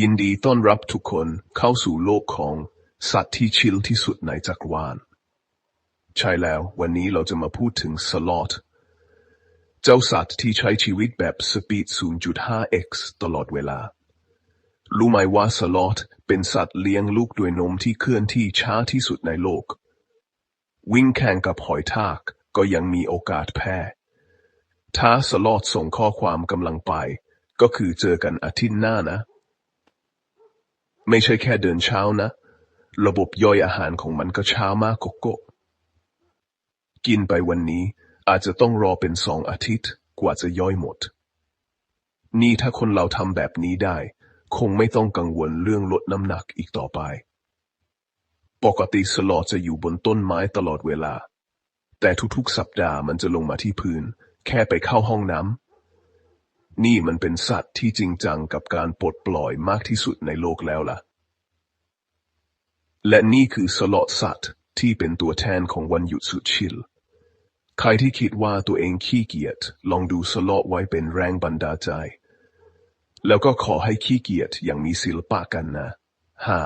ยินดีต้อนรับทุกคนเข้าสู่โลกของสัตว์ที่ชิลที่สุดในจักรวาล ใช่แล้ววันนี้เราจะมาพูดถึงสลอตเจ้าสัตว์ที่ใช้ชีวิตแบบสปีด 0.5x ตลอดเวลา รู้ไหมว่าสลอตเป็นสัตว์เลี้ยงลูกด้วยนมที่เคลื่อนที่ช้าที่สุดในโลก วิ่งแข่งกับหอยทากก็ยังมีโอกาสแพ้ ถ้าสลอตส่งข้อความกำลังไป ก็คือเจอกันอาทิตย์หน้านะ ไม่ใช่แค่เดินเช้านะ ระบบย่อยอาหารของมันก็ช้ามากโกโก้กินไปวันนี้อาจจะต้องรอเป็นสองอาทิตย์กว่าจะย่อยหมด นี่ถ้าคนเราทำแบบนี้ได้ คงไม่ต้องกังวลเรื่องลดน้ำหนักอีกต่อไป ปกติสลอตจะอยู่บนต้นไม้ตลอดเวลา แต่ทุกๆสัปดาห์มันจะลงมาที่พื้น แค่ไปเข้าห้องน้ำนี่มันเป็นสัตว์ที่จริงจังกับการปลดปล่อยมากที่สุดในโลกแล้วล่ะ และนี่คือสลอตสัตว์ที่เป็นตัวแทนของวันหยุดสุดชิล ใครที่คิดว่าตัวเองขี้เกียจลองดูสลอตไว้เป็นแรงบันดาลใจ แล้วก็ขอให้ขี้เกียจอย่างมีศิลปะกันนะฮ่า